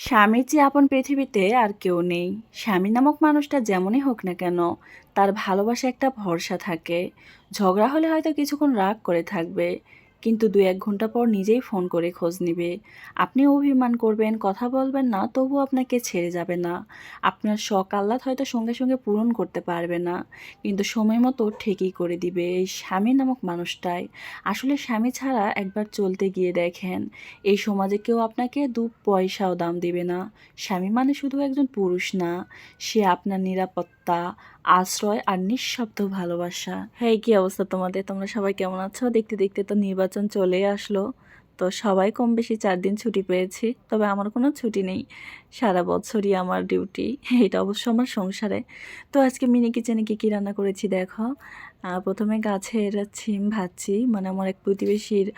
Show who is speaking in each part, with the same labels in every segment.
Speaker 1: স্বামীর চেয়ে আপন পৃথিবীতে আর কেউ নেই। স্বামী নামক মানুষটা যেমনই হোক না কেন, তার ভালোবাসা একটা ভরসা থাকে। ঝগড়া হলে হয়তো কিছুক্ষণ রাগ করে থাকবে। কিন্তু দু এক ঘণ্টা পর নিজেই ফোন করে খোঁজ নিবে। আপনি অভিমান করবেন, কথা বলবেন না তবু আপনাকে ছেড়ে যাবে না। আপনার শখ আহ্লাদ হয়তো সঙ্গে সঙ্গে পূরণ করতে পারবে না। কিন্তু সময় মতো ঠিকই করে দিবে এই স্বামী নামক মানুষটাই। আসলে স্বামী ছাড়া একবার চলতে গিয়ে দেখেন, এই সমাজে কেউ আপনাকে দু পয়সাও দাম দিবে না। স্বামী মানে শুধু একজন পুরুষ না, সে আপনার নিরাপত্তা আশ্রয় আর নিঃশব্দ ভালোবাসা। হ্যাঁ কি অবস্থা তোমাদের? তোমরা সবাই কেমন আছো? দেখতে দেখতে তো নির্বাচন চলে আসলো। তো সবাই কম বেশি চার দিন ছুটি পেয়েছি, তবে আমার কোনো ছুটি নেই। সারা বছরই আমার ডিউটি এটা অবশ্য আমার সংসারে। তো আজকে মিনি কিচেনে কী কী রান্না করেছি দেখো। প্রথমে গাছের ছিম ভাজছি। মানে আমার এক প্রতিবেশীর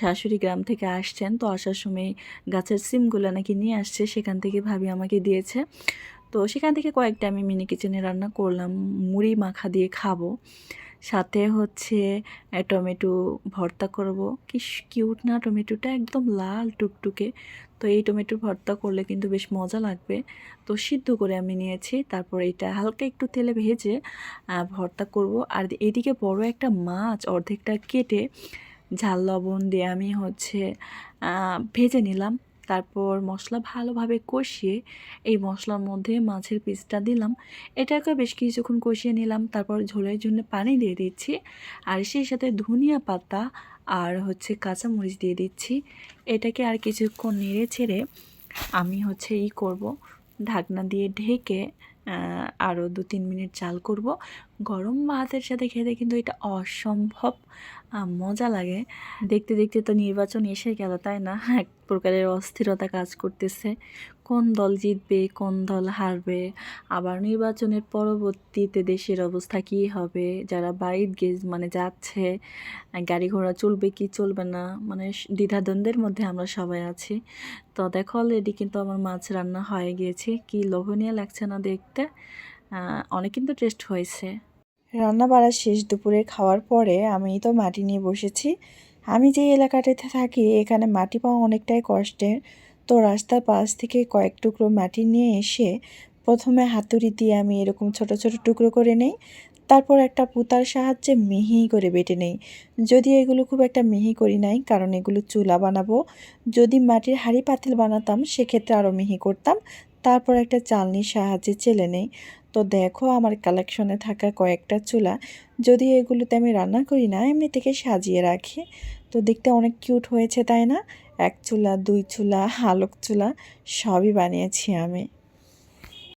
Speaker 1: শাশুড়ি গ্রাম থেকে আসছেন। তো আসার সময় গাছের সিমগুলো নাকি নিয়ে আসছে, সেখান থেকে ভাবি আমাকে দিয়েছে। তো সেখান থেকে কয়েকটা আমি মিনি কিচেনে রান্না করলাম। মুড়ি মাখা দিয়ে খাব। সাথে হচ্ছে টমেটো ভর্তা করব। কি কিউট না টমেটোটা? একদম লাল টুকটুকে। তো এই টমেটো ভর্তা করলে কিন্তু বেশ মজা লাগবে। তো সিদ্ধ করে আমি নিয়েছি। তারপর এটা হালকা একটু তেলে ভেজে ভর্তা করব। আর এদিকে বড় একটা মাছ অর্ধেকটা কেটে ঝাল লবণ দিয়ে আমি হচ্ছে ভেজে নিলাম। তারপর মশলা ভালোভাবে কষিয়ে এই মশলার মধ্যে মাছের পিসটা দিলাম। এটাকে বেশ কিছুক্ষণ কষিয়ে নিলাম, তারপর ঝোলের জন্য পানি দিয়ে দিচ্ছি। আর সেই সাথে ধনিয়া পাতা আর হচ্ছে কাঁচামরিচ দিয়ে দিচ্ছি। এটাকে আর কিছুক্ষণ নেড়ে ছেড়ে আমি হচ্ছে ই করব। ঢাকনা দিয়ে ঢেকে আরও দু তিন মিনিট চাল করব। গরম ভাতের সাথে খেতে কিন্তু এটা অসম্ভব মজা লাগে। দেখতে দেখতে তো নির্বাচন এসে গেল, তাই না? এক প্রকারের অস্থিরতা কাজ করতেছে। কোন দল জিতবে, কোন দল হারবে, আবার নির্বাচনের পরবর্তীতে দেশের অবস্থা কী হবে, যারা বাইর গেজ মানে যাচ্ছে, গাড়ি ঘোড়া চলবে কি চলবে না মানে দ্বিধাদ্বন্দ্বের মধ্যে আমরা সবাই আছি। তো দেখো অলরেডি কিন্তু আমার মাছ রান্না হয়ে গিয়েছে, কি লোভনীয় লাগছে না দেখতে। অনেক কিন্তু টেস্ট হয়েছে।
Speaker 2: রান্না বাড়া শেষ দুপুরে খাওয়ার পরে আমি তো মাটি নিয়ে বসেছি। আমি যে এলাকাটাতে থাকি, এখানে মাটি পাওয়া অনেকটাই কষ্টের। তো রাস্তার পাশ থেকে কয়েক টুকরো মাটি নিয়ে এসে প্রথমে হাতুড়ি দিয়ে আমি এরকম ছোট ছোট টুকরো করে নেই। তারপর একটা পুতার সাহায্যে মিহি করে বেটে নেই। যদি এগুলো খুব একটা মিহি করি নাই, কারণ এগুলো চুলা বানাবো। যদি মাটির হাঁড়ি পাতিল বানাতাম, সেক্ষেত্রে আরও মিহি করতাম। তারপর একটা চালনির সাহায্যে চেলে নেই। তো দেখো আমার কালেকশনে থাকা কয়েকটা চুলা। যদি এগুলোতে আমি রান্না করি না এমনি থেকে সাজিয়ে রাখি। তো দেখতে অনেক কিউট হয়েছে, তাই না? এক চুলা, দুই চুলা, আলোক চুলা, সবই বানিয়েছি আমি।